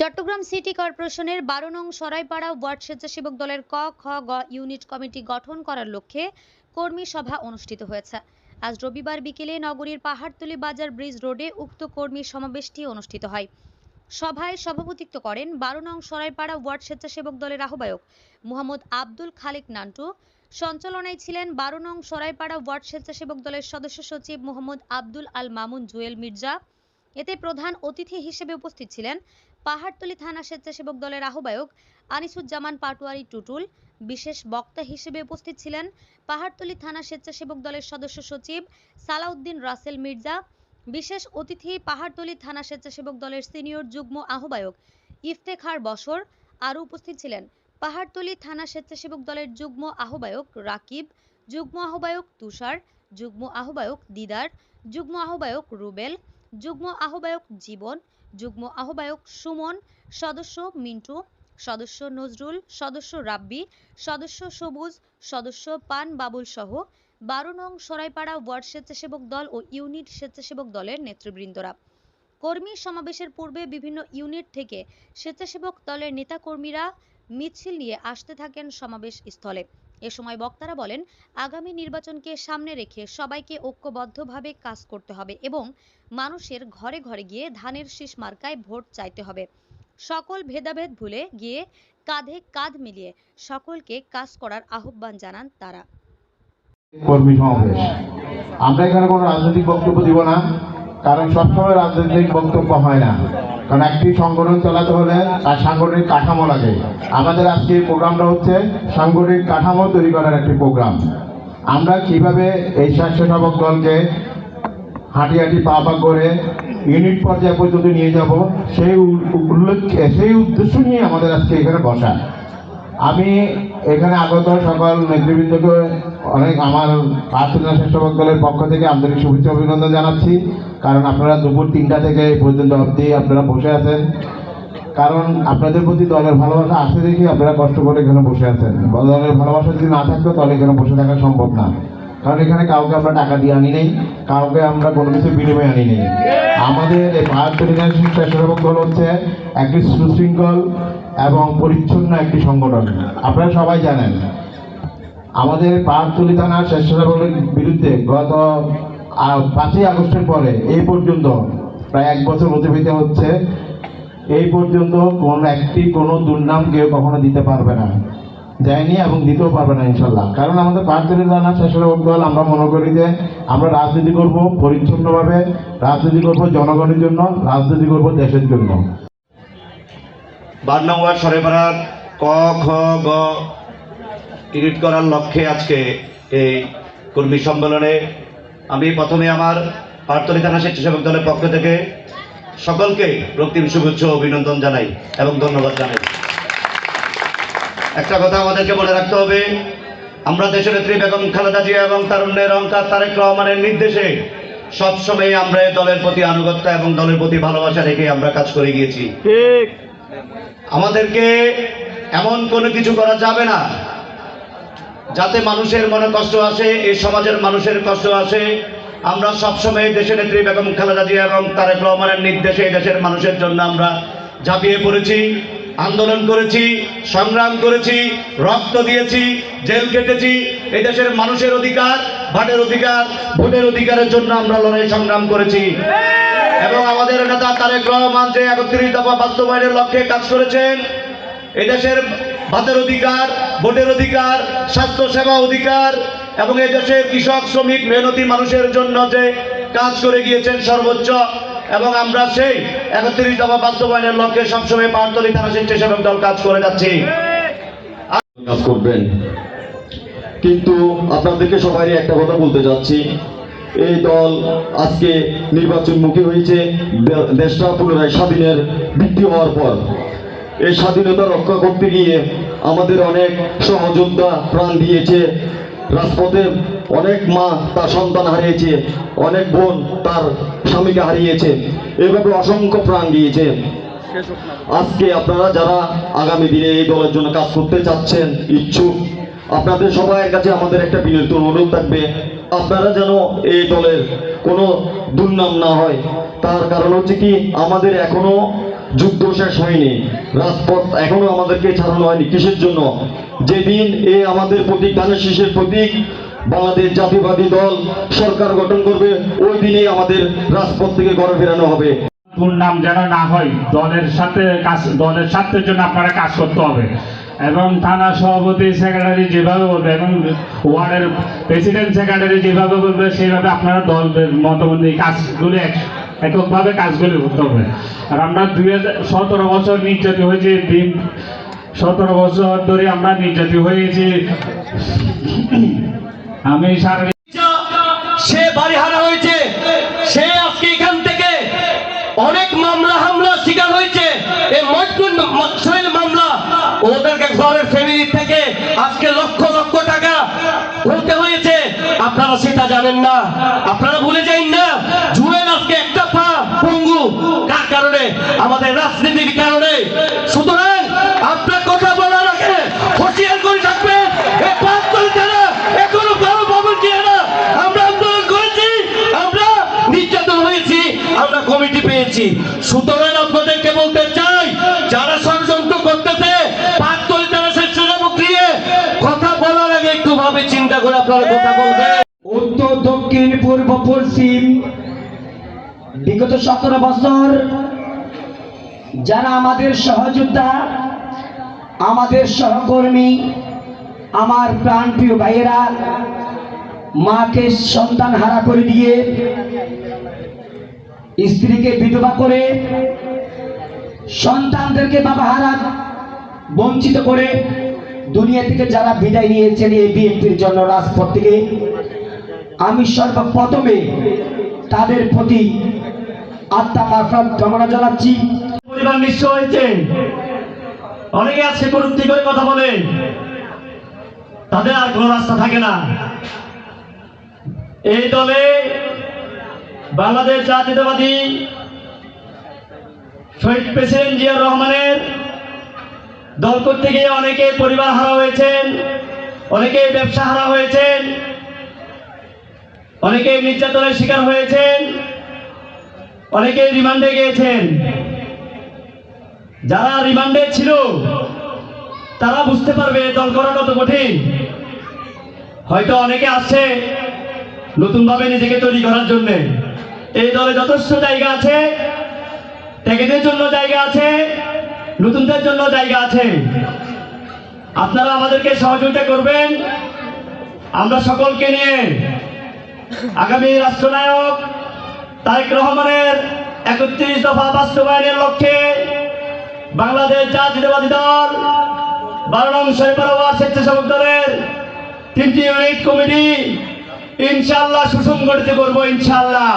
Chittagong city কর্পোরেশনের বারো নং সরাইপাড়া ওয়ার্ড স্বেচ্ছাসেবক দলের ক, খ, গ ইউনিট কমিটি গঠন করার লক্ষ্যে কর্মী সভা অনুষ্ঠিত হয়েছে। আজ রবিবার বিকেলে নগরীর পাহাড়তলি বাজার ব্রিজ রোডে উক্ত কর্মী সমাবেশটি অনুষ্ঠিত হয়। সভায় সভাপতিত্ব করেন বারো নং সরাইপাড়া ওয়ার্ড স্বেচ্ছাসেবক দলের আহ্বায়ক মোহাম্মদ আব্দুল খালেক নান্টু। সঞ্চালনায় ছিলেন বারো নং সরাইপাড়া ওয়ার্ড স্বেচ্ছাসেবক দলের সদস্য সচিব মোহাম্মদ আব্দুল আল মামুন জুয়েল মির্জা। এতে প্রধান অতিথি হিসেবে উপস্থিত ছিলেন পাহাড়তলী থানা স্বেচ্ছাসেবক দলের আহ্বায়ক আনিসুজ্জামান পাটোয়ারি টুটুল, বিশেষ বক্তা হিসেবে উপস্থিত ছিলেন পাহাড়তলী থানা স্বেচ্ছাসেবক দলের সদস্য সচিব সালাউদ্দিন রাসেল মির্জা, বিশেষ অতিথি পাহাড়তলী থানা স্বেচ্ছাসেবক দলের সিনিয়র যুগ্ম আহ্বায়ক ইফতেখার বসর আরও উপস্থিত ছিলেন। পাহাড়তলী থানা স্বেচ্ছাসেবক দলের যুগ্ম আহ্বায়ক রাকিব, যুগ্ম আহ্বায়ক তুষার, যুগ্ম আহ্বায়ক দিদার, যুগ্ম আহ্বায়ক রুবেল, যুগ্ম আহ্বায়ক জীবন যুগ্ম আহ্বায়ক সুমন, সদস্য মিন্টু, সদস্য নজরুল, সদস্য রাব্বি, সদস্য সবুজ, সদস্য পান বাবুল সহ বারো নং সরাইপাড়া ওয়ার্ড স্বেচ্ছাসেবক দল ও ইউনিট স্বেচ্ছাসেবক দলের নেতৃবৃন্দরা। কর্মী সমাবেশের পূর্বে বিভিন্ন ইউনিট থেকে স্বেচ্ছাসেবক দলের নেতাকর্মীরা মিছিল নিয়ে আসতে থাকেন সমাবেশ স্থলে। এ সময় বক্তারা বলেন, আগামী নির্বাচনকে সামনে রেখে সবাইকে ঐক্যবদ্ধভাবে কাজ করতে হবে এবং মানুষের ঘরে ঘরে গিয়ে ধানের শীষ মার্কায় ভোট চাইতে হবে। সকল ভেদাভেদ ভুলে গিয়ে কাঁধে কাঁধ মিলিয়ে সকলকে কাজ করার আহ্বান জানান তারা। আমরা এখানে কোনো রাজনৈতিক বক্তব্য দিব না, কারণ সবসময় রাজনৈতিক বক্তব্য হয় না। কারণ একটি সংগঠন চালাতে হলে তার সাংগঠনিক কাঠামো লাগে। আমাদের আজকে প্রোগ্রামটা হচ্ছে সাংগঠনিক কাঠামো তৈরি করার একটি প্রোগ্রাম। আমরা কীভাবে এই স্বেচ্ছাসেবক দলকে হাঁটি হাঁটি পা পা করে ইউনিট পর্যায়ে পর্যন্ত নিয়ে যাব, সেই উল্লেখ, সেই উদ্দেশ্য নিয়ে আমাদের আজকে এখানে বসা। আমি এখানে আগত সকল নেতৃবৃন্দকে অনেক আমার প্রার্থনা স্বেচ্ছাসেবক পক্ষ থেকে আন্তরিক শুভেচ্ছা অভিনন্দন জানাচ্ছি। কারণ আপনারা দুপুর তিনটা থেকে পর্যন্ত অবধি আপনারা বসে আছেন। কারণ আপনাদের প্রতি দলের ভালোবাসা আছে দেখি আপনারা কষ্ট করে এখানে বসে আছেন। দলের ভালোবাসা যদি না থাকতো তাহলে এখানে বসে থাকা সম্ভব না। কারণ এখানে কাউকে আমরা টাকা দিয়ে আনি নেই, কাউকে আমরা কোনো কিছু বিনিময়ে আনি নেই। আমাদের এই ভারত স্বেচ্ছাসেবক দল হচ্ছে একটি সুশৃঙ্খল এবং পরিচ্ছন্ন একটি সংগঠন। আপনারা সবাই জানেন, আমাদের পাহাড়তলি থানার স্বেচ্ছাসেবকের বিরুদ্ধে গত পাঁচই আগস্টের পরে, এই পর্যন্ত প্রায় এক বছর অতিবাহিত হচ্ছে। এই পর্যন্ত কোন একটি, কোনো দুর্নাম কেউ কখনো দিতে পারবে না। দেয়নি এবং দিতেও পারবে না ইনশাল্লাহ কারণ আমাদের পাঁচজনের জানা স্বেচ্ছাসেবক দল আমরা মনে করি যে আমরা রাজনীতি করব পরিচ্ছন্নভাবে, রাজনীতি করব জনগণের জন্য, রাজনীতি করব দেশের জন্য। বার নং ওয়ার্ড সরেপাড়ার ক, খ, গ ইউনিট করার লক্ষ্যে আজকে এই কর্মী সম্মেলনে আমি প্রথমে আমার পার্তলি থানা স্বেচ্ছাসেবক দলের পক্ষ থেকে সকলকে রক্তিম শুভেচ্ছা অভিনন্দন জানাই এবং ধন্যবাদ জানাই। একটা কথা আমাদেরকে মনে রাখতে হবে। আমরা দেশের নেত্রী বেগম খালেদা জিয়া এবং তারুণ্যের অঙ্কার তারেক রহমানের নির্দেশে সবসময় আমরা দলের প্রতি আনুগত্য এবং দলের প্রতি ভালোবাসা রেখে আমরা কাজ করে গিয়েছি। আমাদেরকে এমন কোনো কিছু করা যাবে না যাতে মানুষের মনে কষ্ট আসে এই সমাজের মানুষের কষ্ট আসে। আমরা সবসময় দেশের নেত্রী বেগম খালেদা জিয়া এবং তারেক রহমানের নির্দেশে দেশের মানুষের জন্য আমরা ঝাঁপিয়ে পড়েছি। আন্দোলন করেছি, সংগ্রাম করেছি, রক্ত দিয়েছি, জেল কেটেছি এই দেশের মানুষের অধিকার, ভাটের অধিকার, ভোটের অধিকারের জন্য আমরা লড়াই সংগ্রাম করেছি। এবং আমাদের নেতা তারেক রহমান যে একত্রিশ দফা বাস্তবায়নের লক্ষ্যে কাজ করেছেন এদেশের ভাতের অধিকার, ভোটের অধিকার, স্বাস্থ্য সেবা অধিকার, এবং এদেশের কৃষক, শ্রমিক, মেহনতি মানুষের জন্য যে কাজ করে গিয়েছেন সর্বোচ্চ এবং আমরা সেই একত্রিশ দফা বাস্তবায়নের লক্ষ্যে সবসময় পাহাড়তলি থানা স্বেচ্ছাসেবক দল কাজ করে যাচ্ছি। করবেন। কিন্তু আপনাদেরকে সবাই একটা কথা বলতে যাচ্ছি। এই দল আজকে নির্বাচন নির্বাচনমুখী হয়েছে দেশটা পুনরায় স্বাধীনের বৃদ্ধি হওয়ার পর। এই স্বাধীনতা রক্ষা করতে গিয়ে আমাদের অনেক সহযোদ্ধা প্রাণ দিয়েছে। রাজপথে অনেক মা তার সন্তান হারিয়েছে, অনেক বোন তার স্বামীকে হারিয়েছে, এভাবে অসংখ্য প্রাণ দিয়েছে। আজকে আপনারা যারা আগামী দিনে এই দলের জন্য কাজ করতে চাচ্ছেন, ইচ্ছুক, আপনাদের সবাইয়ের কাছে আমাদের একটা বিনীত অনুরোধ থাকবে। আপনারা যেন এই দলের কোনো দুর্নাম না হয়। তার কারণ হচ্ছে কি, আমাদের এখনও যুদ্ধ শেষ হয়নি। রাজপথ এখনও আমাদেরকে ছাড়ানো হয়নি। কিসের জন্য? যেদিন এ আমাদের প্রতীক ধানের শীষের প্রতীক, বাংলাদেশ জাতীয়বাদী দল সরকার গঠন করবে, ওই দিনেই আমাদের রাজপথ থেকে ঘরে ফেরানো হবে। দুর্নাম যেন না হয়, দলের সাথে কাজ, দলের স্বার্থের জন্য আপনারা কাজ করতে হবে। এবং থানা সভাপতি, সেক্রেটারি যেভাবে বলবে, এবং ওয়ার্ডের প্রেসিডেন্ট, সেক্রেটারি যেভাবে বলবে সেইভাবে আপনারা দলের মতবন্দি কাজগুলি এক- এককভাবে কাজগুলি করতে হবে। আর আমরা দুই সতেরো বছর নির্যাতিত হয়েছি, দিন সতেরো বছর ধরে আমরা নির্যাতিত হয়েছি। আমি সারা সে বাড়ি হারা হয়েছে, সে আজকে এখান থেকে অনেক মামলা হামলা শিকার হয়েছে। এই মজদুর সোহেল মামলা ওদেরকে ঘরের ফ্যামিলি থেকে আজকে লক্ষ লক্ষ টাকা ভরতে হয়েছে। আপনারা সেটা জানেন না। আপনারা ভুলে যাই আমাদের রাজনীতির কারণে। সুতরাং আপনার কথা বলার আগে হুঁশিয়ার করে থাকবেন আমরা নির্যাতন হয়েছি, আমরা কমিটি পেয়েছি। সুতরাং আপনাদেরকে বলতে চাই, যারা ষড়যন্ত্র করতেছে, পাঁচ কথা বলার আগে একটু ভাবে চিন্তা করে আপনারা কথা বলবেন। উত্তর, দক্ষিণ, পূর্ব, পশ্চিম, বিগত সতেরো বছর যারা আমাদের সহযোদ্ধা, আমাদের সহকর্মী, আমার প্রাণপ্রিয় ভাইয়েরা, মাকে সন্তান হারা করে দিয়ে স্ত্রীকে বিধবা করে সন্তানদেরকে বাবা হারা বঞ্চিত করে দুনিয়া থেকে যারা বিদায় নিয়েছেন এই বিএনপির জন্য রাজপথ থেকে, আমি সর্বপ্রথমে তাদের প্রতি আত্মা মারফত কামনা জানাচ্ছি। পরিবার নিঃস্ব হয়েছে। অনেকে আজকে কটূক্তি করে কথা বলে, তাদের আর কোনো রাস্তা থাকে না। এই দলে বাংলাদেশ জাতীয়তাবাদী শহীদ প্রেসিডেন্ট জিয়াউর রহমানের দল করতে গিয়ে অনেকে পরিবার হারা হয়েছেন, অনেকে ব্যবসা হারা হয়েছেন, অনেকে নির্যাতনের শিকার হয়েছেন, অনেকে রিমান্ডে গিয়েছেন। যারা রিমান্ডে ছিল, তারা বুঝতে পারবে দল করা কত কঠিন। হয়তো অনেকে আসছে নতুনভাবে নিজেকে তৈরি করার জন্য। এই দলে যথেষ্ট জায়গা আছে, ত্যাগীদের জন্য জায়গা আছে, নতুনদের জন্য জায়গা আছে। আপনারা আমাদেরকে সহযোগিতা করবেন। আমরা সকলকে নিয়ে আগামী রাষ্ট্রনায়ক তারেক রহমানের একত্রিশ দফা বাস্তবায়নের লক্ষ্যে বাংলাদেশ জাতীয়তাবাদী দল, বারো নং শৈপারাবাদ স্বেচ্ছাসেবক দলের তিনটি ইউনিট কমিটি ইনশাল্লাহ সুসংগঠিত করব ইনশাল্লাহ